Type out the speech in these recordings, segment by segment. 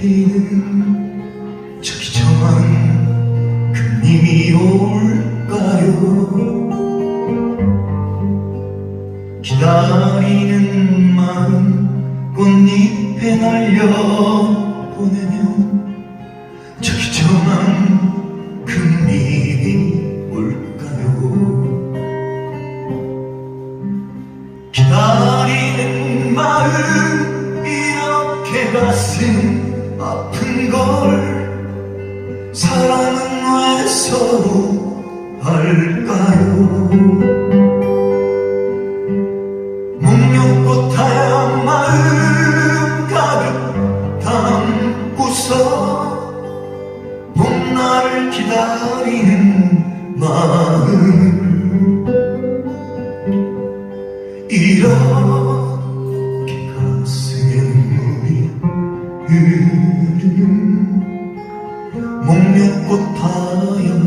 피는 저 기청한 그님이 올까요? 기다리는 마음 꽃잎에 날려보내면 저 기청한 그님이 올까요? 기다리는 마음 이렇게 가슴 아픈 걸 사랑은 왜 서로 할까요? 목련꽃 하얀 마음 가득 담고서 봄날을 기다리는 마음 목련꽃 하얀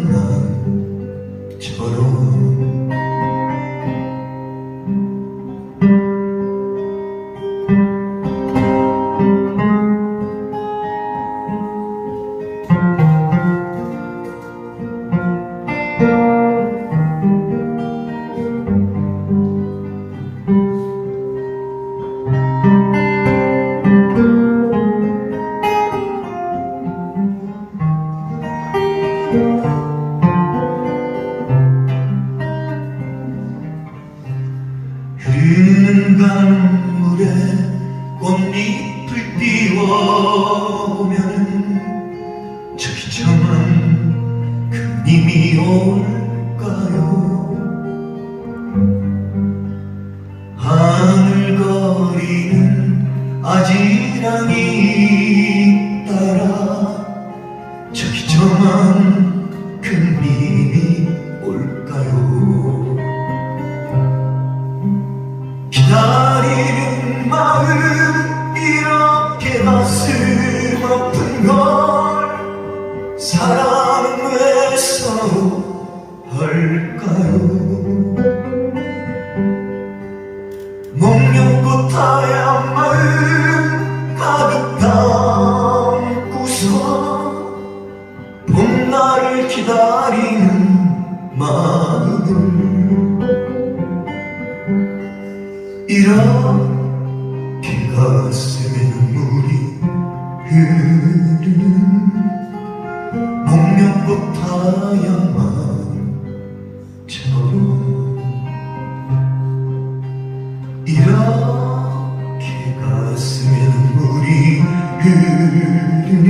흐르는 강물에 꽃잎을 띄워보면 저기 저만 그님이 올까요? 하늘거리는 아지랑이 따라 이렇게 가슴에 눈물이 흐르는 복면꽃 타야만처럼 이렇게 가슴에 눈물이 흐르는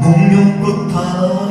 복면꽃 타야만처럼